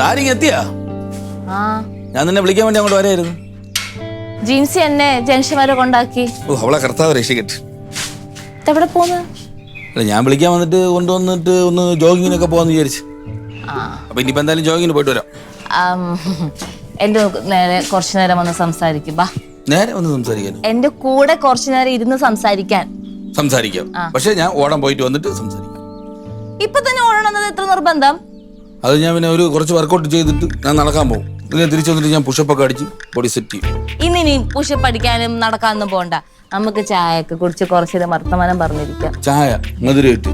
താരിങ് എത്തിയാ ആ. ഞാൻ നിന്നെ വിളിക്കാൻ വേണ്ടി അങ്ങോട്ട് വരായിരുന്നു. ജീൻസി എന്നെ ജംഗ്ഷൻ വരെ കൊണ്ടാക്കി. ഓ അവളെ കർത്താവ് രക്ഷിക്കട്ടെ. ഇതെവിടെ പോന്ന്? അല്ല ഞാൻ വിളിക്കാൻ വന്നിട്ട് കൊണ്ടുവന്നിട്ട് ഒന്ന് ജോഗിങ്ങിനൊക്കെ പോകാന്ന് വിചാരിച്ചു. ആ. അപ്പൊ ഇനിയിപ്പോ എന്തായാലും ജോഗിങ്ങിന് പോയിട്ട് വരാം. ആം, എന്റെ നേരെ കുറച്ചു നേരം വന്ന് സംസാരിക്കും ബാ. നേരെ ഒന്ന് സംസാരിക്കാൻ? എന്റെ കൂടെ കുറച്ചു നേരം ഇരുന്ന് സംസാരിക്കാൻ. സംസാരിക്കാം. പക്ഷെ ഞാൻ ഓടാൻ പോയിട്ട് വന്നിട്ട് സംസാരിക്കാം. ഇപ്പൊ തന്നെ ഓടണമെന്നത് എത്ര നിർബന്ധം? അത് ഞാൻ പിന്നെ ഒരു കുറച്ച് വർക്കൗട്ട് ചെയ്തിട്ട് ഞാൻ നടക്കാൻ പോകും. പിന്നെ തിരിച്ചു വന്നിട്ട് ഞാൻ പുഷപ്പ് ഒക്കെ അടിച്ച് ബോഡി സെറ്റ് ചെയ്യും. ഇന്നിനി പുഷപ്പ് അടിക്കാനും നടക്കാനൊന്നും പോണ്ട. നമുക്ക് ചായ ഒക്കെ കുടിച്ച് കുറച്ച് വർത്തമാനം പറഞ്ഞിരിക്കാം. ചായ മധുരയിട്ട്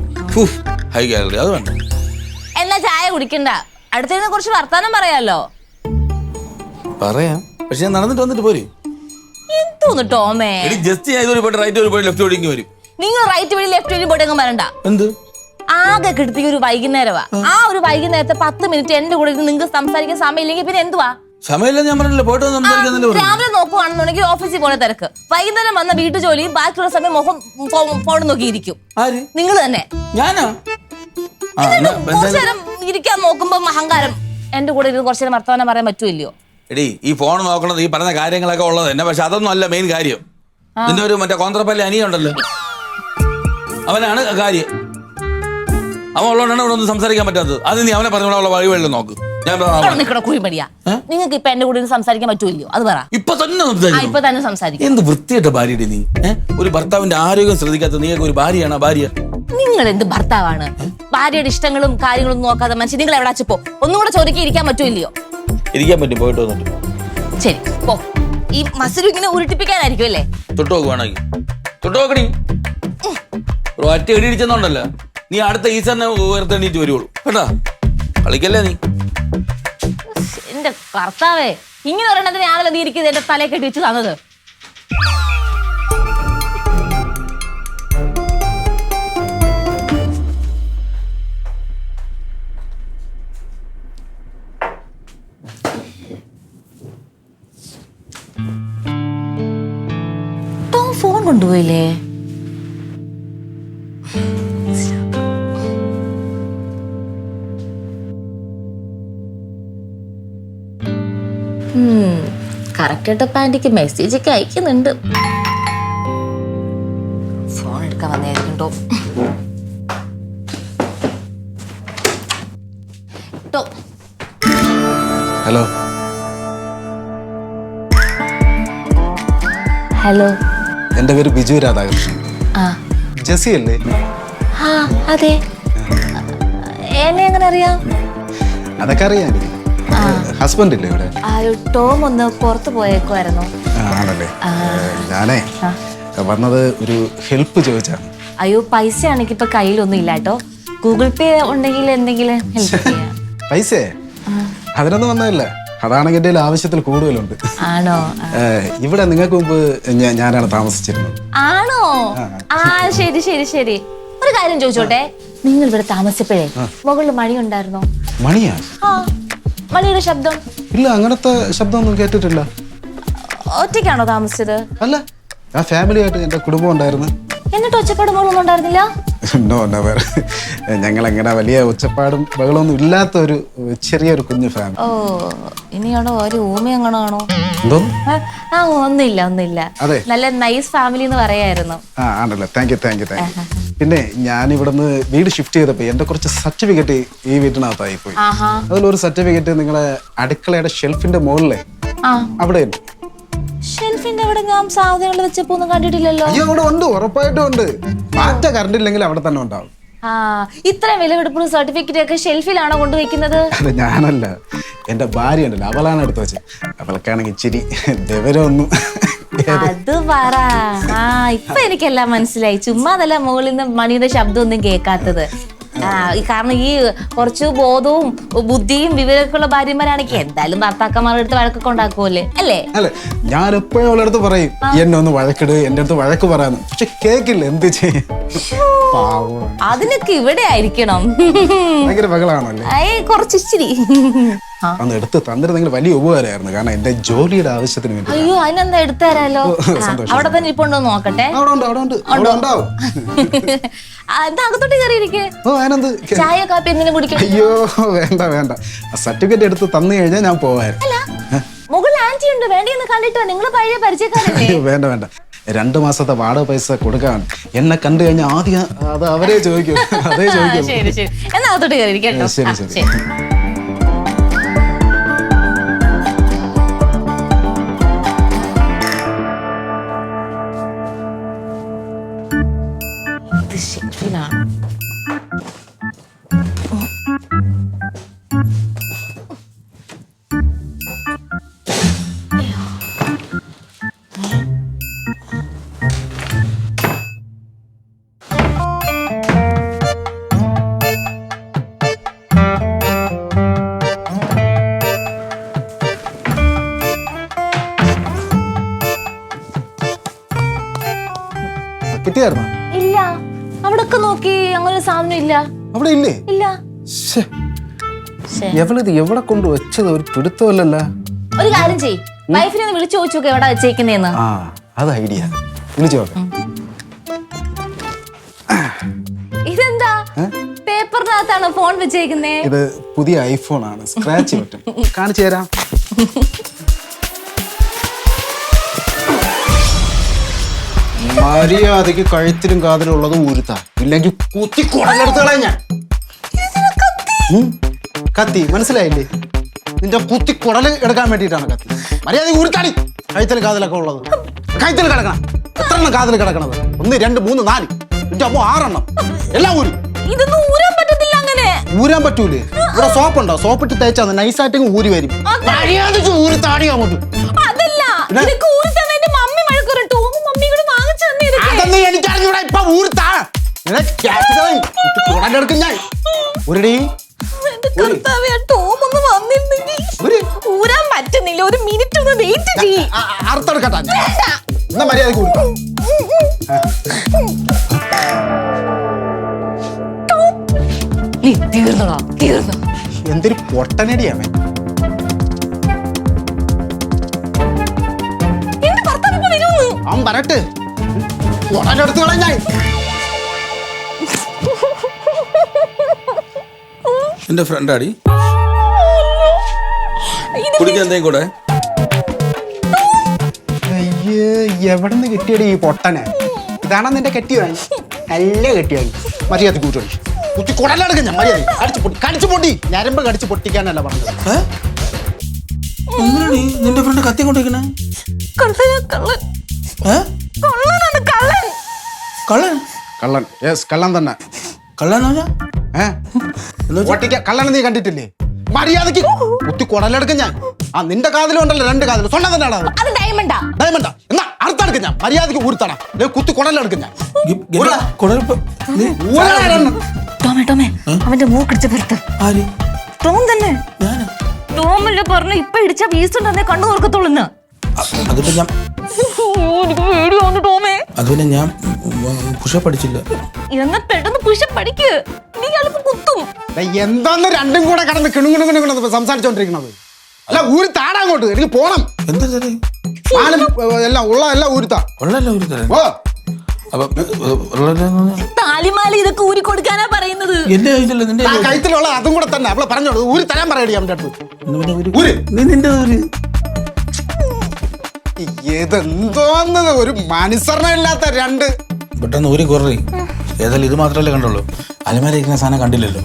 ഹൈ കാലറി അത് വേണ്ട. എന്നാ ചായ കുടിക്കണ്ട. അടുത്തതിനെ കുറിച്ച് വർത്താനം പറയാലോ. പറയാം. പക്ഷെ ഞാൻ നടന്നിട്ട് വന്നിട്ട് പോരെ. എന്തോന്ന് ടോമേ? ജസ്റ്റ് ഞാൻ ഒരു പോയിട്ട് റൈറ്റ് ഒരു പോയിട്ട് ലെഫ്റ്റ് ഓടിങ്ങി വരും. നിങ്ങൾ റൈറ്റ് വഴി ലെഫ്റ്റ് വഴി പോയിട്ട് അങ്ങ് വരണ്ട. എന്ത്? ആകെ കിട്ടി ഒരു വൈകുന്നേരമാ ആ. ഒരു വൈകുന്നേരത്തെ പത്ത് മിനിറ്റ് എന്റെ കൂടെ നിങ്ങൾക്ക് സംസാരിക്കാൻ സമയമില്ലെങ്കിൽ പിന്നെ എന്തുവാ? ഞാൻ പറഞ്ഞില്ല പോയിട്ട് വന്ന് സംസാരിക്കാന്നല്ലേ പറഞ്ഞു രാവിലെ നോക്കുവാണെന്നുണ്ടെങ്കിൽ ഓഫീസിൽ പോലെ തിരക്ക്. വൈകുന്നേരം വന്ന വീട്ടു ജോലിയും ബാക്കിയുള്ള സമയം മുഖം ഫോൺ നോക്കിയിരിക്കും നിങ്ങൾ തന്നെ. ഞാനോ? ആ കുറച്ചു നേരം ഇരിക്കാൻ നോക്കുമ്പോ അഹങ്കാരം എന്റെ കൂടെ ഇരുന്ന് കുറച്ചു നേരം വർത്തമാനം പറയാൻ പറ്റൂല്ലയോ എടി ഈ ഫോൺ നോക്കണത് ഈ പറഞ്ഞ കാര്യങ്ങളൊക്കെ ഉള്ളത് തന്നെ പക്ഷെ അതൊന്നും അല്ല മെയിൻ കാര്യം. നിന്റെ ഒരു മറ്റേ കോന്ത്രപ്പല്ലി അനിയുണ്ടല്ലോ. അവനാണ് കാര്യം. അവൻ ഉള്ളതുകൊണ്ടാണ് ഇവിടെ ഒന്നും സംസാരിക്കാൻ പറ്റാത്തത്. അത് നീ അവനെ പറഞ്ഞോളാം വഴി വെള്ളം നോക്ക്. ഞാൻ നിൽക്കണ കുഴിമടിയാ. നിങ്ങൾക്ക് ഇപ്പൊ എന്റെ കൂടെ ഇരുന്ന് സംസാരിക്കാൻ പറ്റൂല്ലോ അത് പറ. ഇപ്പൊ തന്നെ ആ സംസാരിക്കണം ഇപ്പൊ തന്നെ സംസാരിക്കും എന്ത് വൃത്തിയായിട്ട് ഭാര്യയുടെ നീ ഏ? ഒരു ഭർത്താവിന്റെ ആരോഗ്യം ശ്രദ്ധിക്കാത്ത നീയൊക്കെ ഒരു ഭാര്യയാണ് ഭാര്യ? നിങ്ങൾ എന്ത് ഭർത്താവാണ്? ഭാര്യയുടെ ഇഷ്ടങ്ങളും കാര്യങ്ങളും നോക്കാതെ മനുഷ്യൻ നിങ്ങൾ എവിടെ പോ? ഒന്നും കൂടെ ചോദിക്കാൻ ഇരിക്കാൻ പറ്റൂല്ലയോ? ഇരിക്കാൻ പറ്റും പോയിട്ട് വന്നിട്ട് ശരി പോ. ഈ മസിൽ ഇങ്ങനെ ഉരുട്ടിപ്പിക്കാനായിരിക്കും അല്ലേ? തൊട്ട് നോക്ക് വേണമെങ്കിൽ. തൊട്ട് നോക്കടി ഒരു ഒറ്റ ഇടി ഇടിച്ചെന്നുണ്ടല്ലോ? നീ അടുത്ത ഈസറിനെ ഉയർത്തെണ്ണീറ്റ് വരുവുള്ളൂ. കേട്ടാ? കളിക്കല്ലേ നീ? എന്റെ കർത്താവേ ഇങ്ങനെ ഒരെണ്ണത്തിനാണല്ലോ നീ ഇരിക്കുന്നത് എന്റെ തലയെ കെട്ടി വെച്ച് തന്നത്. ഫോൺ കൊണ്ടുപോയില്ലേ? കറക്റ്റ് ആയിട്ട് പാന്റിക്ക് മെസ്സേജ് ഒക്കെ അയക്കുന്നുണ്ട്. ഫോൺ എടുക്കാൻ വന്നായിരിക്കും ടോം ടോം ഹലോ ഹലോ എന്റെ പേര് ബിജു രാധാകൃഷ്ണൻ. ജെസി അല്ലേ? അതെ. എന്നെ എങ്ങനെ അറിയാം? അതൊക്കെ അറിയാം എനിക്ക് ഹസ്ബൻഡ് ഇല്ലേ ഇവിടെ? ആ ടോം ഒന്ന് പുറത്ത് പോയേക്കുമായിരുന്നു ആ, ആണല്ലേ. ഞാനേ വന്നത് ഒരു ഹെൽപ്പ് ചോദിച്ചാണ് അയ്യോ പൈസ ആണെങ്കിൽ ഇപ്പൊ കയ്യിലൊന്നും ഇല്ല കേട്ടോ. ഗൂഗിൾ പേ ഉണ്ടെങ്കിൽ എന്തെങ്കിലും ഹെൽപ്പ് ചെയ്യാം. പൈസേ അതിനൊന്നും വന്നതല്ല. അതാണെങ്കിൽ എന്റെ കയ്യിൽ ആവശ്യത്തിൽ കൂടുതലുണ്ട്. ആണോ? ഏ, ഇവിടെ നിങ്ങൾക്ക് മുമ്പ് ഞാ- ഞാനാണ് താമസിച്ചിരുന്നത്. ആണോ? ആ. ശരി ശരി ശരി. ഒരു കാര്യം ചോദിച്ചോട്ടെ? നിങ്ങൾ ഇവിടെ താമസിച്ചപ്പോഴേ മുകളിൽ മണി ഉണ്ടായിരുന്നോ മണിയാ? ആ. മണിയുടെ ശബ്ദം. ഇല്ല അങ്ങനത്തെ ശബ്ദമൊന്നും കേട്ടിട്ടില്ല. ഒറ്റയ്ക്കാണോ താമസിച്ചത്? അല്ല ആ ഫാമിലി ആയിട്ട് എന്റെ കുടുംബം ഉണ്ടായിരുന്നു. എന്നിട്ട് ഒച്ചപ്പാട് ബഹളമൊന്നും ഉണ്ടായിരുന്നില്ല? നോ നെവർ ഞങ്ങൾ അങ്ങനെ വലിയ ഒച്ചപ്പാടും ബഹളമൊന്നും ഇല്ലാത്ത ഒരു ചെറിയൊരു കുഞ്ഞു ഫാമിലി ഓ ഇനിയാണോ ഒരു ഊമയങ്ങണോ ആണോ ആ, ആ ഒന്നുമില്ല ഒന്നുമില്ല. അതെ. നല്ല നൈസ് ഫാമിലി എന്ന് പറയായിരുന്നു. ആ ആണല്ലോ. Thank you thank you thank you പിന്നെ ഞാൻ ഇവിടുന്ന് വീട് ഷിഫ്റ്റ് ചെയ്തപ്പോ എന്റെ കുറച്ച് സർട്ടിഫിക്കറ്റ് ഈ വീട്ടിനകത്തായി പോയി. അതിലൊരു സർട്ടിഫിക്കറ്റ് നിങ്ങളെ അടുക്കളയുടെ ഷെൽഫിന്റെ മുകളിലെ അവിടെ ഷെൽഫിന്റെ അവിടെ ഞാൻ സാധനങ്ങൾ വെച്ചപ്പോ ഒന്നും കണ്ടിട്ടില്ലല്ലോ. അയ്യോ അവിടെ ഉണ്ട്. ഉറപ്പായിട്ടും ഉണ്ട്. മാറ്റ കറണ്ട് ഇല്ലെങ്കിൽ അവിടെ തന്നെ ഉണ്ടാവും. വിലപിടിപ്പുള്ള സർട്ടിഫിക്കറ്റ് ഒക്കെ ഷെൽഫിലാണോ കൊണ്ടുവയ്ക്കുന്നത് അത് ഞാനല്ല. എന്റെ ഭാര്യ ഉണ്ടല്ലോ അവളാണ് എടുത്തു വെച്ചത്. അവൾക്കാണെങ്കിൽ ഇച്ചിരി വിവരമൊന്നും അത് പറ. ആ ഇപ്പൊ എനിക്കെല്ലാം മനസ്സിലായി. ചുമ്മാ അതല്ല മുകളിൽ നിന്ന് മണിയുടെ ശബ്ദമൊന്നും കേൾക്കാത്തത്. ആ ഈ കാരണം ഈ കുറച്ച് ബോധവും ബുദ്ധിയും വിവരമൊക്കെ ഉള്ള ഭാര്യമാരാണെങ്കിൽ എന്തായാലും ഭർത്താക്കന്മാരുടെ അടുത്ത് വഴക്കൊക്കെ ഉണ്ടാക്കുമല്ലേ അല്ലേ? അല്ലെ? ഞാൻ എപ്പോഴും അവളടുത്ത് പറയും എന്നെ ഒന്ന് വഴക്കിട് എന്റെ അടുത്ത് വഴക്ക് പറയാന്ന്. പക്ഷെ കേക്കില്ല. എന്ത് ചെയ്യും? അതിനൊക്കെ ഇവിടെ ആയിരിക്കണം. ഭയങ്കര ബഹളാണല്ലേ? ഏയ് കുറച്ച് ഇച്ചിരി. അന്ന് എടുത്ത് തന്നിരുന്നെങ്കിൽ വലിയ ഉപകാരമായിരുന്നു. കാരണം എന്റെ ജോലിയുടെ ആവശ്യത്തിന് വേണ്ടി അയ്യോ അതിനെന്താ എടുത്തുതരാലോ. അവിടെ തന്നെ ഇപ്പൊ നോക്കട്ടെ. അകത്തോട്ട് കയറിയിരിക്കെ? ചായ കാപ്പി എന്തിനും കുടിക്കണം? അയ്യോ വേണ്ട വേണ്ട. സർട്ടിഫിക്കറ്റ് എടുത്ത് തന്നു കഴിഞ്ഞാൽ ഞാൻ പോവായിരുന്നു. അല്ല മുകളിൽ ആന്റി ഉണ്ട് വേണ്ടിയെന്ന് കണ്ടിട്ടോ? നിങ്ങൾ പഴയ പരിചയക്കാരല്ലേ? വേണ്ട വേണ്ട. രണ്ട് മാസത്തെ വാടക പൈസ കൊടുക്കാൻ എന്നെ കണ്ടു കഴിഞ്ഞാൽ ആദ്യം അത് അവരെ ചോദിക്കും. അതേ ചോദിക്കും. ശരി ശരി. എന്നാ അകത്തോട്ട് ശരി, ശരി. കിട്ടിയായിരുന്നോ ഇല്ല. അവിടൊക്കെ നോക്കി അങ്ങനെ സാധനം ഇല്ല. അവിടെ ഇല്ലേ? ഇല്ല. ശ്ശേ, ശ്ശേ. എവളിത് എവിടെ കൊണ്ട് വെച്ചത്? ഒരു പിടുത്തമല്ലല്ലോ. ഒരു കാര്യം ചെയ് വൈഫിനെ ഒന്ന് വിളിച്ചു ചോദിച്ചു നോക്ക് എവിടെ വെച്ചേക്കുന്നേന്ന്. ആ അത് ഐഡിയ. വിളിച്ചു നോക്കാം. ഇതെന്താ? പേപ്പറിനകത്താണ് ഫോൺ വെച്ചേക്കുന്നേ? ഇത് പുതിയ ഐഫോൺ ആണ് സ്ക്രാച്ച് പറ്റും. കാണിച്ചു തരാം. മര്യാദയ്ക്ക് കഴുത്തിലും കാതിലും ഉള്ളത് ഊരുത്ത. ഇല്ലെങ്കിൽ കുത്തി കുടലെടുത്ത് കളയാൻ ഞാൻ. ഉം. കത്തി മനസ്സിലായില്ലേ? നിന്റെ കുത്തി കുടൽ എടുക്കാൻ വേണ്ടിയിട്ടാണ് കത്തി. മര്യാദ ഊരുത്താടി കഴുത്തിൽ കാതിലൊക്കെ ഉള്ളത്. കഴുത്തിൽ കിടക്കണം. എത്ര എണ്ണം കാതിൽ കിടക്കണത്? ഒന്ന് രണ്ട് മൂന്ന് നാല്. നിന്റെ അമ്മ ആറെണ്ണം. എല്ലാം ഊരും. ഇതൊന്നും ഊരാൻ പറ്റത്തില്ല അങ്ങനെ. ഊരാൻ പറ്റൂലേ? ഇവിടെ സോപ്പ് ഉണ്ടോ സോപ്പ് ഇട്ട് തേച്ചാൽ നൈസായിട്ട് ഊരി വരും. മര്യാദയ്ക്ക് ഊരി താടി അങ്ങോട്ട്. അതല്ല. പിന്നെ? ഇതൊക്കെ ഊരി അതൊന്നും എനിക്കറിഞ്ഞൂടാ ഇപ്പൊ ഊർത്താ. കുടലെടുക്കും ഞാൻ. ഉരുടി. ഒരു ഊരാൻ പറ്റുന്നില്ല. ഒരു മിനിറ്റ് ഒന്ന് വെയിറ്റ് ചെയ്യ്. അർത്ഥെടുക്കട്ടാ എന്നാ മര്യാദയ്ക്ക് നീ തീർന്നടാ തീർന്നു. എന്തൊരു പൊട്ടനടിയാമേ വരുമെന്ന് അവൻ പറട്ട് കുടലെടുത്ത് ഞാൻ എന്റെ ഫ്രണ്ടാടി ഇത് കുടിക്കാൻ എന്തെങ്കിലും കൂടെ? അയ്യേ എവിടെ നിന്ന് കിട്ടിയടി ഈ പൊട്ടനെ? ഇതാണോ നിന്റെ കെട്ടിയോ നല്ല കെട്ടിയായി മര്യാദ കൂട്ടി കുത്തി കുടലെടുക്കും ഞാൻ മര്യാദ കടിച്ചു പൊട്ടി കടിച്ചു പൊട്ടി. ഞരമ്പ് കടിച്ചു പൊട്ടിക്കാനല്ല പറഞ്ഞത്. നിന്റെ ഫ്രണ്ട് കത്തി കൊണ്ടിരിക്കണേ കള്ളൻ? കള്ളൻ. യെസ് കള്ളൻ തന്നെ. കള്ളൻ ഏട്ടിക്ക കള്ളനെ നീ കണ്ടിട്ടില്ലേ? മര്യാദയ്ക്ക് കുത്തി കുടലെടുക്കും ഞാൻ. ആ നിന്റെ കാതിലും ഉണ്ടല്ലോ രണ്ട് കാതിലും. സ്വന്തം തന്നെയാണ് അത് ഡയമണ്ടാ ഡയമണ്ടാ എന്നാ അർത്ഥെടുക്കും ഞാൻ. മര്യാദയ്ക്ക് ഊർത്തടാ കുത്തി കുടലെടുക്കും ഞാൻ. ടോമേ ടോമേ അവന്റെ മൂക്കടിച്ച പുറത്ത്. ടോം തന്നെ. ടോമല്ലേ പറഞ്ഞ ഇപ്പൊ ഇടിച്ച വീസുണ്ടെന്നേ കണ്ണു നോക്കത്തുള്ളൂന്ന് അ- അതിപ്പോ ഞാൻ അത് പിന്നെ ഞാൻ പുഷ പഠിച്ചില്ല എന്നാ പെട്ടെന്ന് പുഷ പഠിക്ക് നീ അല്പം കുത്തും. എന്താന്ന് രണ്ടും കൂടെ കടന്ന് കിണുങ്ങിണുങ്ങിണു സംസാരിച്ചോണ്ടിരിക്കണത്? അല്ല ഊരി താടാ അങ്ങോട്ട് എനിക്ക് പോണം. എന്താ എല്ലാം ഉള്ള എല്ലാം ഊരുത്താ. ഉള്ളല്ല ഒരു തരം ഓ താലിമാല ഇതൊക്കെ ഊരി കൊടുക്കാനാ പറയുന്നത്. എന്റെ കയ്യിലല്ല നിന്റെ ആ കഴുത്തിലുള്ള അതും കൂടെ തന്നെ അവളെ പറഞ്ഞോളൂ ഊരി തരാൻ പറയടി അവന്റെ അടുത്ത്. ഒരു- ഊര്. ഒരു ഇതെന്തോന്നത് ഒരു മനുസരണ ഇല്ലാത്ത രണ്ട്. പെട്ടെന്ന് ഊരി കുററി. ഏതായാലും ഇത് മാത്രമല്ലേ കണ്ടുള്ളൂ. അലമാര ഇരിക്കുന്ന സാധനം കണ്ടില്ലല്ലോ.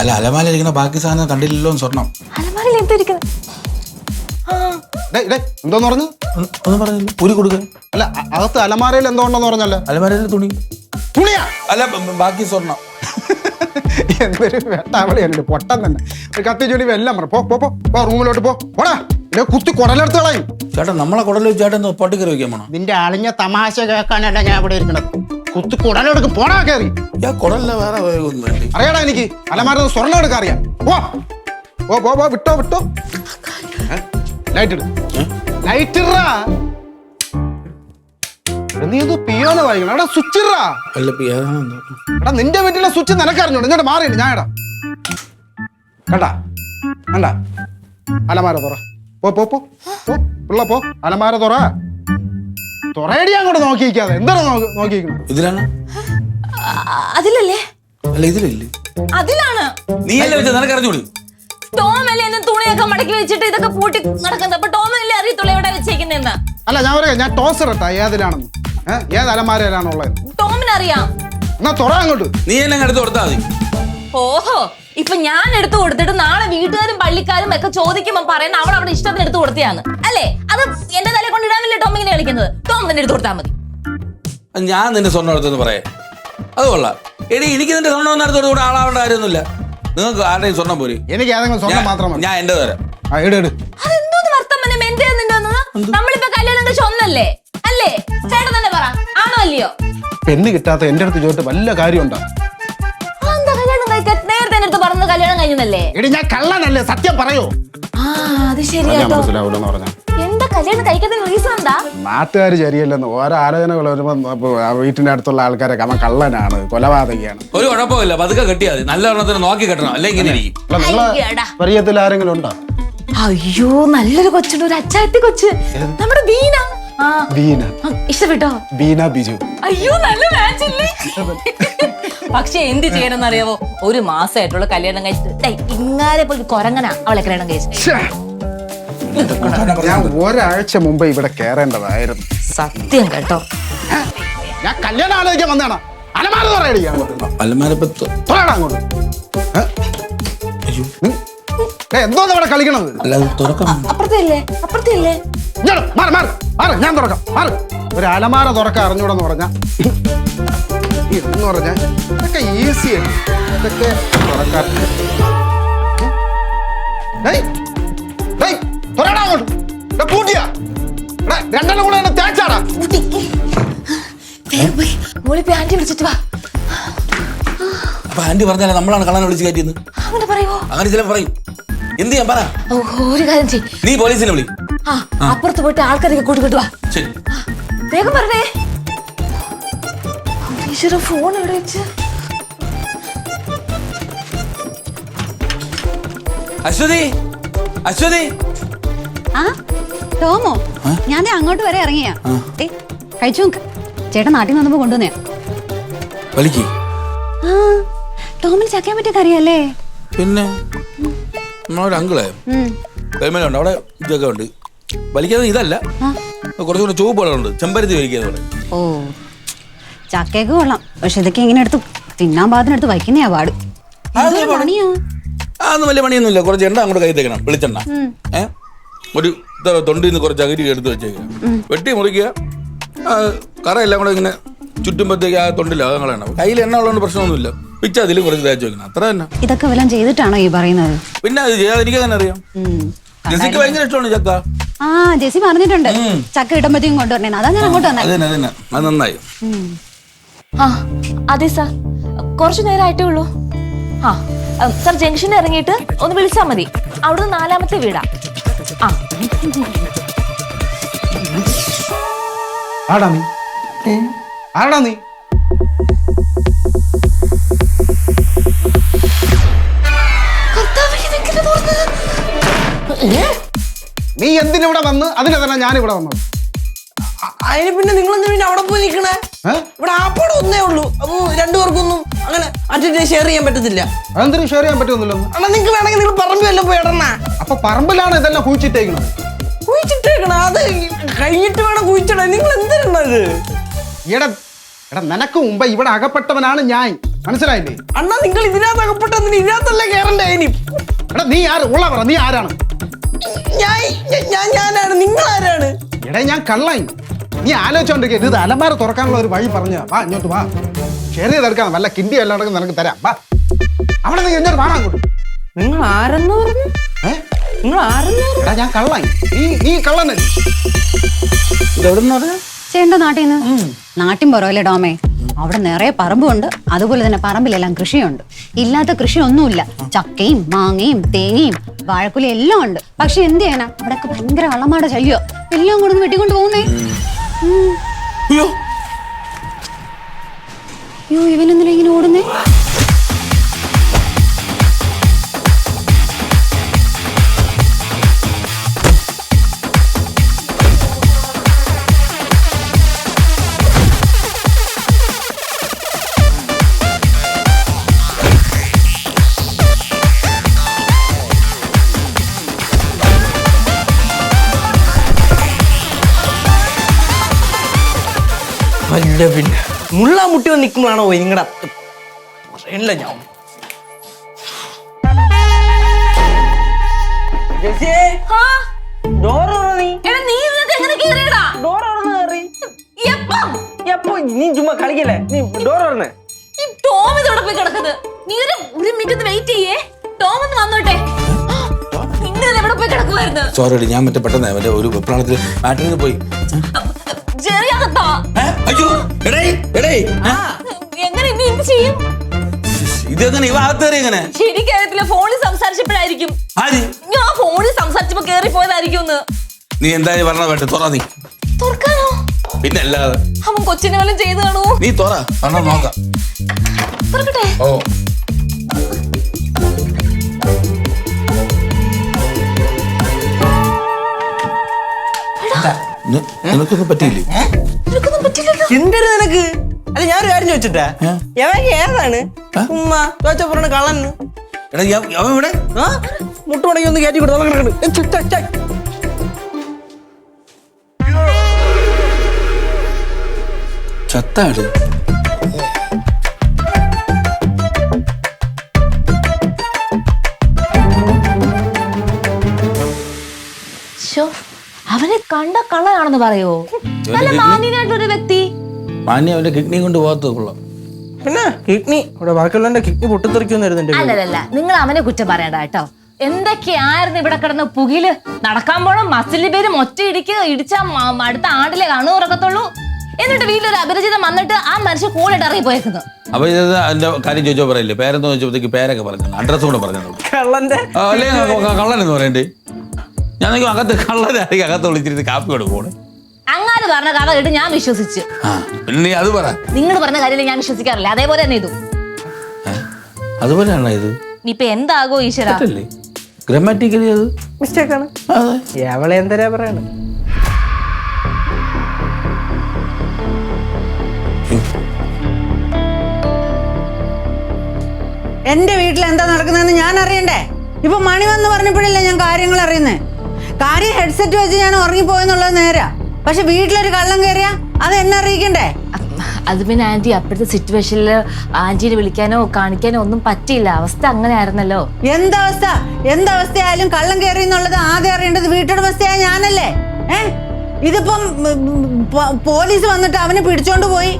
അല്ല അലമാര ഇരിക്കുന്ന ബാക്കി സാധനം കണ്ടില്ലല്ലോ എന്ന് സ്വർണം. അലമാരയിൽ എന്തിരിക്കുന്നു എന്തോന്ന് പറഞ്ഞു? ഒന്നും പറഞ്ഞില്ല? ഊരി കൊടുക്ക. അല്ല അകത്ത് അലമാരയിൽ എന്തോ ഉണ്ടെന്ന് പറഞ്ഞല്ലോ. അലമാരയിൽ തുണി. തുണിയാ? അല്ല ബാക്കി സ്വർണം. എന്തൊരു വേട്ടാവളിയാണ് പൊട്ടൻ തന്നെ. ഒരു കത്തി ജോലി എല്ലാം പറ. പോ പോ റൂമിലോട്ട് പോ. പോടാ. കുത്തി കുടലെടുത്ത് കളയും. ചേട്ടാ നമ്മളെ കുടൽ ചേട്ടൻ പൊട്ടിക്കറി വെക്കാൻ പോണോ? നിന്റെ അളിഞ്ഞ തമാശ കേൾക്കാനല്ല ഞാൻ ഇവിടെ ഇരിക്കണത്. കുത്തി കുടലെടുക്കും പോടാ കയറി ഞാൻ കുടലില്ല വേറെ അറിയാടാ എനിക്ക്. അലമാര സ്വർണം എടുക്കാൻ അറിയാം. പോ. പോ പോ വിട്ടോ വിട്ടോ. ലൈറ്റ് ഇടും. ലൈറ്റ് ഇടാ നീ ഇത് പിയോന്ന് വായിക്കണം എടാ സ്വിച്ച് ഇടാ അല്ല ഏതാണെന്ന് എടാ നിന്റെ വീട്ടിലെ സ്വിച്ച് നിനക്കറിഞ്ഞോണ്ട് ഇങ്ങോട്ട് മാറിയിട്ട് ഞാൻ ഇടാം. കണ്ടാ? വേണ്ട അലമാര തുറ. പോ പോ പോ. പോ പിള്ള പോ. അലമാര തുറ. തുറയടി അങ്ങോട്ട് നോക്കിയിരിക്കാതെ. എന്താണ് നോക്കി- നോക്കിയിരിക്കുന്നത്? ഇതിലാണ്? അതിലല്ലേ? അല്ല ഇതിലല്ലേ? അതിലാണ്. നീ അല്ലേ വെച്ചത് നിനക്ക് അറിഞ്ഞൂടി ടോമല്ലേ എന്നെ തുണിയൊക്കെ മടക്കി വെച്ചിട്ട് ഇതൊക്കെ പൂട്ടി നടക്കുന്നത്? അപ്പൊ ടോമല്ലേ അറിയത്തുള്ളൂ എവിടെ വെച്ചേക്കുന്നെന്ന് അല്ല ഞാൻ പറയാം ഞാൻ ടോസർ ഇട്ടാ ഏതിലാണെന്ന് ഏഹ് ഏത് അലമാരയിലാണുള്ളത് ടോമിനറിയാം. എന്നാ തുറ അങ്ങോട്ട്. നീ എന്നെ എടുത്ത് കൊടുത്താൽ മതി. ഓഹോ ഇപ്പൊ ഞാൻ എടുത്തു കൊടുത്തിട്ട് നാളെ വീട്ടുകാരും പള്ളിക്കാരും ഒക്കെ ചോദിക്കുമ്പോ പറയുന്ന അവൾ അവിടെ ഇഷ്ടത്തിന് എടുത്തു കൊടുത്തതാണ് അല്ലേ? അത് എന്റെ തലയിൽ കൊണ്ടിടാനല്ലേ ടോം ഇങ്ങനെ കളിക്കുന്നത്? ടോം തന്നെ എടുത്തു കൊടുത്താൽ മതി. ഞാൻ നിന്റെ സ്വർണം എടുത്തെന്ന് പറയാം. അത് കൊള്ളാം. എടി എനിക്ക് നിന്റെ സ്വർണം ഒന്നും എടുത്തു കൂടെ ആളാവേണ്ട കാര്യമൊന്നുമില്ല. നിങ്ങൾക്ക് ആരുടെയും സ്വർണം പോരി? എനിക്ക് ഏതെങ്കിലും സ്വർണം മാത്രം മതി. ഞാൻ എന്റെ തരാം. ആ അതെന്തോന്ന് വർത്തമാനം? എന്റെ നിന്റെ നമ്മളിപ്പോ കല്യാണം കഴിച്ച ഒന്നല്ലേ? അല്ലേ? ചേട്ടൻ തന്നെ പറ. ആണോ അല്ലയോ? പെണ്ണ് കിട്ടാത്ത എന്റെ അടുത്ത് ചോദിച്ചിട്ട് വല്ല കാര്യമുണ്ടോ? ആ, എന്താ കല്യാണം കഴിക്കാൻ നേരത്തെ എന്റെ അടുത്ത് പറഞ്ഞത് കല്യാണം കഴിഞ്ഞല്ലേ എടി ഞാൻ കള്ളനല്ലേ സത്യം പറയോ. ആ അത് ശരിയാട്ടോ മനസ്സിലാവൂലെന്ന് പറഞ്ഞ. കല്യാണം കഴിക്കാത്ത റീസൺ എന്താ? നാട്ടുകാർ ശരിയല്ലെന്ന് ഓരോ ആലോചനകൾ വരുമ്പോ ആ വീട്ടിന്റെ അടുത്തുള്ള ആൾക്കാരൊക്കെ അവൻ കള്ളനാണ് കൊലപാതകയാണ്. ഒരു കുഴപ്പമില്ല പതുക്കെ കെട്ടിയാൽ നല്ല ഒരെണ്ണത്തിന് നോക്കി കെട്ടണം. അല്ലെങ്കിൽ ഇങ്ങനെ. പരിചയത്തിൽ ആരെങ്കിലും ഉണ്ടോ? അയ്യോ നല്ലൊരു കൊച്ചുണ്ട്. ഒരു അച്ചായത്തി കൊച്ച്. നമ്മുടെ ബീന. ആ. ബീന. ഇഷ്ടപ്പെട്ടോ? ബീന ബിജു. അയ്യോ നല്ല മാച്ച് അല്ലേ? പക്ഷെ എന്ത് ചെയ്യണമെന്ന് അറിയാവോ ഒരു മാസമായിട്ടുള്ള കല്യാണം കഴിച്ചിട്ട് ഇങ്ങനെ ഇങ്ങാരെ പോയി കൊരങ്ങനാ അവളെ കല്യാണം കഴിച്ചത്. ശ്ശേ. ഞാൻ ഒരാഴ്ച മുമ്പ് ഇവിടെ കേറേണ്ടതായിരുന്നു. സത്യം കേട്ടോ. ഞാൻ കല്യാണം ആലോചിക്കാൻ വന്നതാണ്. അലമാര അലമാരപ്പത്ത് അങ്ങോട്ട്. എന്തോന്ന് ഇവിടെ കളിക്കണത്. തുറക്കാം. ഞാൻ തുറക്കാം. മാറ്. ഒരു അലമാര തുറക്കാൻ അറിഞ്ഞൂടെന്ന് പറഞ്ഞ. എന്ന് പറഞ്ഞ ഇതൊക്കെ ഈസി അല്ലേ ഇതൊക്കെ തുറക്കാൻ. തുറയെടാ അങ്ങോട്ട്. പൂട്ടിയാ രണ്ടെണ്ണം കൂടെ എന്നെ തേച്ചാടാ. മോളി പാന്റി വിളിച്ചിട്ട് വാ. ആന്റി പറഞ്ഞാലേ നമ്മളാണ് കള്ളനെ വിളിച്ച് അങ്ങനെ പറയുവോ? അങ്ങനെ ചില പറയും. എന്ത് ചെയ്യാൻ പറ? ഒരു കാര്യം ചെയ് നീ പോലീസിനെ വിളി. ആ അപ്പുറത്ത് പോയിട്ട് ആൾക്കാരൊക്കെ കൂട്ടിക്കിട്ട് വാ. ശരി. വേഗം പറഞ്ഞേ. ഈശ്വര ഫോൺ എവിടെ വെച്ച്? അശ്വതി അശ്വതി. ആ ടോമോ ഞാൻ ദേ അങ്ങോട്ട് വരെ ഇറങ്ങിയാ. ഏ കഴിച്ചു നോക്ക്. ചേട്ടൻ നാട്ടിൽ വന്നപ്പോ കൊണ്ടുവന്നേ വലിക്ക്. ആ ടോമിന് ചക്കാൻ പറ്റിയ കറിയല്ലേ പിന്നെ അങ്കിളെ. അവിടെ ഇതൊക്കെ ഉണ്ട്. വലിക്കുന്നത് ഇതല്ല. ചെമ്പരത്തി വലിക്കുന്നത് ഓ ചക്കയൊക്കെ കൊള്ളാം. പക്ഷെ ഇതൊക്കെ ഇങ്ങനെ എടുത്ത് തിന്നാൻ പാകത്തിനെടുത്ത് വയ്ക്കുന്നയാ പാട്. എന്തൊരു ആ അതൊന്നും വലിയ പണിയൊന്നുമില്ല. കുറച്ച് എണ്ണ അങ്ങോട്ട് കൈ തേക്കണം. വെളിച്ചെണ്ണ. ഒരു തൊണ്ടിൽ നിന്ന് കുറച്ച് അകരി എടുത്ത് വെച്ചേക്കണം വെട്ടി മുറിക്കുക. കറയെല്ലാം കറ എല്ലാം കൂടെ ഇങ്ങനെ ചുറ്റുമ്പോഴത്തേക്ക് ആ തൊണ്ടില്ല അതങ്ങളാണ് കളയണം കയ്യിൽ എണ്ണ ഉള്ളതുകൊണ്ട് പ്രശ്നമൊന്നുമില്ല. പിച്ച അതിലും കുറച്ച് തേച്ച് വെക്കണം. അത്ര തന്നെ. ഇതൊക്കെ വല്ലതും ചെയ്തിട്ടാണോ ഈ പറയുന്നത്? പിന്നെ അത് ചെയ്യാതെ എനിക്ക് തന്നെ അറിയാം. ജെസിക്ക് ഭയങ്കര ഇഷ്ടമാണ് ചക്ക. ആ ജെസി പറഞ്ഞിട്ടുണ്ട്. ചക്ക ഇടുമ്പോഴത്തേക്കും കൊണ്ടുവരണേ അതാ ഞാൻ അങ്ങോട്ട് വന്നത് അത് തന്നെ അത് നന്നായി. ആ അതെ സാർ. കുറച്ചു നേരമായിട്ടേ ഉള്ളൂ. ആ സാർ ജംഗ്ഷനിൽ ഇറങ്ങിയിട്ട് ഒന്ന് വിളിച്ചാൽ മതി. അവിടുന്ന് നാലാമത്തെ വീടാ. ആടാ നീ. ആടാ നീ? നീ എന്തിനിവിടെ വന്ന്? അതിനെ തന്നെ ഞാൻ ഇവിടെ വന്നത് അതിന് പിന്നെ നിങ്ങൾ പിന്നെ അവിടെ പോയി നിൽക്കണേ? ഇവിടെ ആപ്പാട് ഒന്നേ ഉള്ളൂ. അപ്പൊ രണ്ടുപേർക്കൊന്നും അങ്ങനെ അറ്റൻഡ് ഷെയർ ചെയ്യാൻ പറ്റത്തില്ല. അതെന്തിനും ഷെയർ ചെയ്യാൻ പറ്റുന്നില്ല അണ്ണാ നിങ്ങൾക്ക് വേണമെങ്കിൽ നിങ്ങൾ പറമ്പിൽ വല്ലതും പോയി ഇടണ? അപ്പൊ പറമ്പിലാണ് ഇതെല്ലാം കുഴിച്ചിട്ടേക്കുന്നത് കുഴിച്ചിട്ടേക്കണ. അത് കഴിഞ്ഞിട്ട് വേണം കുഴിച്ചിടാൻ. നിങ്ങൾ എന്തിനാണത് എടാ എടാ നിനക്ക് മുമ്പ് ഇവിടെ അകപ്പെട്ടവനാണ് ഞാൻ. മനസ്സിലായില്ലേ? അണ്ണാ നിങ്ങൾ ഇതിനകത്ത് അകപ്പെട്ട ഇതിനകത്തല്ലേ കേറണ്ടേ ഇനി? എടാ നീ ആര്? ഉള്ള പറ നീ ആരാണ്? ഞാൻ ഞാൻ- ഞാനാണ്. നിങ്ങൾ ആരാണ്? എടാ ഞാൻ കള്ളായി നീ ആലോചിച്ചോണ്ടിരിക്കുക ഇത് അലമാര തുറക്കാനുള്ള ഒരു വഴി പറഞ്ഞു. വാ ഇങ്ങോട്ട് വാ. ഷെയർ ചെയ്തെടുക്കാം വല്ല കിണ്ടി ഉണ്ടെങ്കിൽ നിനക്ക് തരാം. വാ. അവിടെ നീ ഇങ്ങോട്ട് വാടാ അങ്ങോട്ട്. നിങ്ങൾ ആരെന്ന് പറഞ്ഞു? നിങ്ങൾ ആരെന്ന് എടാ ഞാൻ കള്ളൻ. നീ നീ കള്ളനല്ലേ? നിന്ന് ചേട്ടന്റെ നാട്ടിൽ നിന്ന് നാട്ടിൻ പുറമല്ലേ ഡോമേ. അവിടെ നിറയെ പറമ്പുണ്ട്. അതുപോലെ തന്നെ പറമ്പിലെല്ലാം കൃഷിയുണ്ട്. ഇല്ലാത്ത കൃഷി ഒന്നുമില്ല ചക്കയും മാങ്ങയും തേങ്ങയും വാഴക്കുലയും എല്ലാം ഉണ്ട്. പക്ഷെ എന്ത് ചെയ്യാനാ? അവിടെയൊക്കെ ഭയങ്കര വള്ളമാട ശല്യോ. എല്ലാം കൂടെ വെട്ടിക്കൊണ്ട് പോകുന്നേ. അയ്യോ ഇവനെന്തിനാ ഇങ്ങനെ ഓടുന്നേ? അല്ല പിന്നെ. മുള്ള മുട്ടി വന്ന് നിൽക്കുമ്പോഴാണോ നിങ്ങളുടെ പറയണില്ല ഞാൻ. നീ? ചുമ്മാ കളിക്കല്ലേ? നീ ഡോർ തുറന്ന്. നീ ടോം ഇതോടെ പോയി കിടക്കുന്നത്? നീ ഒരു ഒരു മിനിറ്റ് വെയിറ്റ് ചെയ്യേ. ടോം ഒന്ന് വന്നോട്ടെ. നിന്നെ എവിടെ പോയി കിടക്കുമായിരുന്നു സോറി ഞാൻ മറ്റേ പെട്ടെന്ന് മറ്റേ ഒരു വെപ്രാളത്തിൽ മാറ്റിന് പോയി. ഏ? അയ്യോ എടേ എടേ. എങ്ങനെ ഇനി എന്ത് ചെയ്യും? ഇതെങ്ങനെ ഇവ അകത്തേറി എങ്ങനെ? എനിക്കറിയത്തില്ല ഫോണിൽ സംസാരിച്ചപ്പോഴായിരിക്കും. ആര്? ഞാൻ ഫോണിൽ സംസാരിച്ചപ്പോ കേറി പോയതായിരിക്കും ഒന്ന് നീ എന്തായാലും പറഞ്ഞ വേണ്ട? തുറ നീ. തുറക്കാനോ? പിന്നെ അല്ലാതെ. അവൻ കൊച്ചിനെ വല്ലതും ചെയ്തു കാണൂ നീ തുറ. പറഞ്ഞ നോക്കാം. തുറക്കട്ടെ? ഓ. നിനക്കൊന്നും പറ്റിയില്ലേ? നിനക്കൊന്നും പറ്റില്ലല്ലോ. എന്തൊരു നിനക്ക്? അല്ല ഞാനൊരു കാര്യം ചോദിച്ചിട്ടാ? എവൻ ഏതാണ്? ഉമ്മ ചോദിച്ചപ്പുറണ് കള്ളന്ന് എടാ ഞാൻ- അവൻ ഇവിടെ? ആ? മുട്ടുമടങ്ങി ഒന്ന് കയറ്റി കൊടുത്തു ചത്താട്. കണ്ട കള്ളയാണെന്ന് പറയോ? നല്ല മാന്യനായിട്ടൊരു വ്യക്തി. മാന്യ അവന്റെ കിഡ്നി കൊണ്ട് പോകത്തത് കൊള്ളാം. പിന്നെ കിഡ്നി? ഇവിടെ ബാക്കിയുള്ളവന്റെ കിഡ്നി പൊട്ടിത്തെറിക്കുന്നായിരുന്നു എന്റെ അല്ലല്ല നിങ്ങൾ അവനെ കുറ്റം പറയണ്ട കേട്ടോ. എന്തൊക്കെയായിരുന്നു ഇവിടെ കിടന്ന് പുകിൽ? നടക്കാൻ പോണം മസിലി പേരും ഒറ്റ ഇടിക്ക് ഇടിച്ചാ അടുത്ത ആടിലെ കണ്ണു ഉറക്കത്തുള്ളൂ എന്നിട്ട് വീട്ടിലൊരു അപരിചിതം വന്നിട്ട് ആ മനുഷ്യൻ കൂടെ ഇറങ്ങി പോയേക്കുന്നു അപ്പൊ ഇത് കാര്യം ചോദിച്ചോ പറയില്ലേ? പേരെന്തോ ചോദിച്ചപ്പോഴത്തേക്ക് പേരൊക്കെ പറഞ്ഞു അഡ്രസ് കൂടെ പറഞ്ഞു കള്ളന്റെ അല്ലേ? കള്ളൻ എന്ന് പറയണ്ടേ? ഞാൻ നോക്കി അകത്ത് കള്ളരായി അകത്ത് വിളിച്ചിരുന്ന് കാപ്പി കൊടുക്കൂടെ അങ്ങാട് പറഞ്ഞ കഥ കേട്ട് ഞാൻ വിശ്വസിച്ചു. ആ പിന്നെ നീ അത് പറ. നിങ്ങൾ പറഞ്ഞ കാര്യത്തിൽ ഞാൻ വിശ്വസിക്കാറില്ല. അതേപോലെ തന്നെ ഇതും. അതുപോലെയാണ് ഇത്? ഇപ്പൊ എന്താകോ ഈശ്വര? തെറ്റല്ലേ? ഗ്രമാറ്റിക്കലി അത്? മിസ്റ്റേക്ക് ആണ്. അതെ. അവളെ എന്തരാ പറയണ? എന്റെ വീട്ടിൽ എന്താ നടക്കുന്നതെന്ന് ഞാൻ അറിയണ്ടേ ഇപ്പൊ മണി വന്ന് പറഞ്ഞപ്പോഴല്ലേ ഞാൻ കാര്യങ്ങൾ അറിയുന്നേ കാര്യം ഹെഡ്സെറ്റ് വെച്ച് ഞാൻ ഉറങ്ങിപ്പോയെന്നുള്ളത് നേരാ. പക്ഷെ വീട്ടിലൊരു കള്ളം കയറിയാ അത് എന്നെ അറിയിക്കണ്ടേ? അത് പിന്നെ ആന്റി അപ്പോഴത്തെ സിറ്റുവേഷനിൽ ആന്റിനെ വിളിക്കാനോ കാണിക്കാനോ ഒന്നും പറ്റിയില്ല. അവസ്ഥ അങ്ങനെ ആയിരുന്നല്ലോ എന്തവസ്ഥ? എന്തവസ്ഥയായാലും കള്ളം കയറി എന്നുള്ളത് ആദ്യം അറിയേണ്ടത് വീട്ടുടമസ്ഥയായ ഞാനല്ലേ? ഏ? ഇതിപ്പം പോലീസ് വന്നിട്ട് അവനെ പിടിച്ചോണ്ട് പോയി.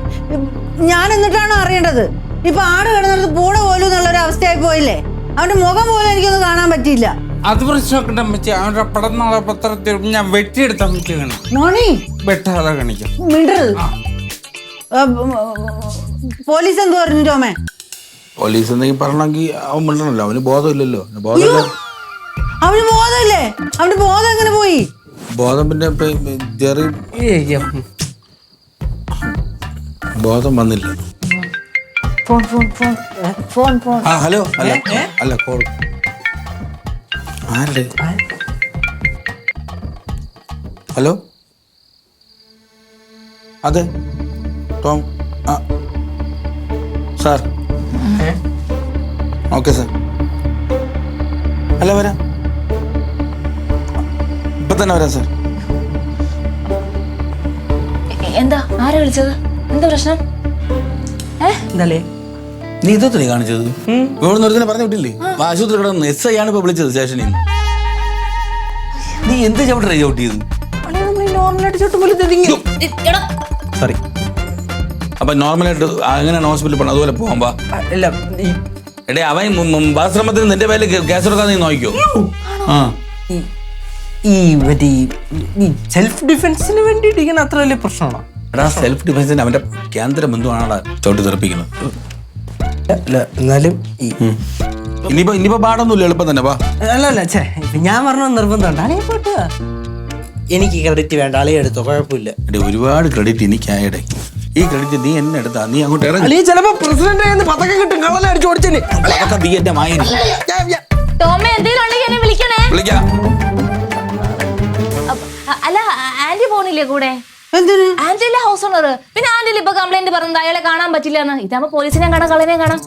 ഞാൻ എന്നിട്ടാണോ അറിയേണ്ടത്? ഇപ്പൊ ആട് കിടന്നിടത്ത് പൂട പോലും എന്നുള്ളൊരു അവസ്ഥയായി പോയില്ലേ? അവന്റെ മുഖം പോലും എനിക്കൊന്നും കാണാൻ പറ്റിയില്ല. അത് പ്രശ്നമൊക്കെ അമ്മച്ചി. അവരുടെ പടന്നുള്ള പത്രത്തിൽ ഞാൻ വെട്ടിയെടുത്ത അമ്മച്ചി കാണും മോണി? വെട്ടാതെ കാണിക്കും. മിണ്ടരുത്. ആ, പോലീസ് എന്ത് പറഞ്ഞു പോലീസ് എന്തെങ്കിലും പറഞ്ഞെങ്കിൽ അവൻ മിണ്ടണല്ലോ. അവന് ബോധമില്ലല്ലോ. അവന് ബോധമില്ല. അവന് ബോധമില്ലേ? ബോധം എങ്ങനെ പോയി? ബോധം പിന്നെ ബോധം വന്നില്ല. Phone phone phone. Phone phone. Hello. അല്ല അല്ല കോൾ. ആരുടെ ഹലോ? അതെ. ടോം ആ. സാർ. Okay sir. അല്ല വരാം. ഇപ്പൊ തന്നെ വരാം സാർ. എന്താ? ആരാ വിളിച്ചത്? എന്താ പ്രശ്നം? ഏ? എന്താലേ നീ ഇതല്ലേ കാണിച്ചത്? ഇവിടെ നിന്ന് ഒരുത്തിനെ പറഞ്ഞു വിട്ടില്ലേ? ആശുപത്രി കിടന്ന് എസ് ഐ ആണ് ഇപ്പൊ വിളിച്ചത് സ്റ്റേഷനിൽ നീ എന്ത് ചവിട്ടേ ചുട്ടും തെതിങ്ങി എ- എടാ സോറി അപ്പൊ നോർമലായിട്ട് അങ്ങനെയാണ് ഹോസ്പിറ്റലിൽ പോകണം അതുപോലെ പോകാൻ പാ അല്ല ഈ എടേ അവൻ ബാശ്രമത്തിന് നിന്റെ പേരിൽ കേസ് എടുക്കാൻ നീ നോക്കിയോ ആ. ഈ- മറ്റേ സെൽഫ് ഡിഫെൻസിന് വേണ്ടിയിട്ട് ഇങ്ങനെ അത്ര വലിയ പ്രശ്നമാണോ? എടാ സെൽഫ് ഡിഫൻസിന് അവന്റെ കേന്ദ്ര ബന്ധുവാണ് ചവിട്ടി തെറിപ്പിക്കുന്നത്. അല്ല എന്നാലും ഈ ഇനിയിപ്പോ ഇനിയിപ്പോ പാടൊന്നുമില്ല എളുപ്പം തന്നെ വാ. അല്ല അല്ല ഛേ ഇപ്പൊ ഞാൻ പറഞ്ഞ നിർബന്ധമുണ്ട്. അളയെ പോട്ട് വാ. എനിക്ക് ക്രെഡിറ്റ് വേണ്ട അളയെ എടുത്തോ കുഴപ്പമില്ല. എടേ ഒരുപാട് ക്രെഡിറ്റ് എനിക്കായടേ. ഈ ക്രെഡിറ്റ് നീ എന്നെ എടുത്താ നീ അങ്ങോട്ട് ഇറങ്ങി. അളിയെ ചിലപ്പോ പ്രസിഡന്റ് പതക്കം കിട്ടും കള്ളനെ അടിച്ചു ഓടിച്ചേന് അതൊക്കെ നീ എന്റെ മായനി. ടോമ എന്തെങ്കിലും ഉണ്ടെങ്കിൽ എന്നെ വിളിക്കണേ? വിളിക്കാം. അപ്പ- അ- അല്ല ആന്റി പോണില്ലേ കൂടെ? എന്തിന്? ആന്റി ഹൗസ് ഓണർ പിന്നെ ആന്റിയിൽ ഇപ്പൊ കംപ്ലൈന്റ് പറഞ്ഞത് അയാളെ കാണാൻ പറ്റില്ല എന്ന് ഇതാകുമ്പോ പോലീസിനെ കാണാം കളനെ കാണാം.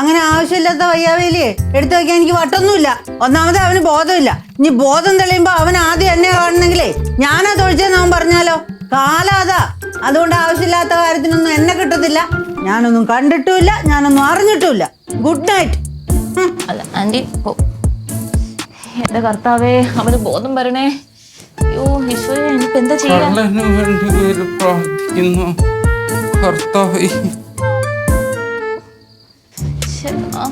അങ്ങനെ ആവശ്യമില്ലാത്ത വയ്യാവേലിയെ എടുത്തു വെക്കാൻ എനിക്ക് വട്ടൊന്നുമില്ല. ഒന്നാമത് അവന് ബോധമില്ല. ഇനി ബോധം തെളിയുമ്പോ അവൻ ആദ്യം എന്നെ കാണണമെങ്കിലേ ഞാനാ തൊഴിച്ചെന്ന് അവൻ പറഞ്ഞാലോ? കാലാതാ അതുകൊണ്ട് ആവശ്യമില്ലാത്ത കാര്യത്തിനൊന്നും എന്നെ കിട്ടത്തില്ല. ഞാനൊന്നും കണ്ടിട്ടുമില്ല ഞാനൊന്നും അറിഞ്ഞിട്ടുമില്ല. ഗുഡ് നൈറ്റ് അല്ല ആന്റി എന്റെ കർത്താവേ അവന് ബോധം വരണേ. അയ്യോ ഈശോയെ ഇനിയിപ്പോ എന്താ ചെയ്യാ? കള്ളനു വേണ്ടി പേര് പ്രാർത്ഥിക്കുന്നു. കർത്താവേ. ശ്ശെ, ആ.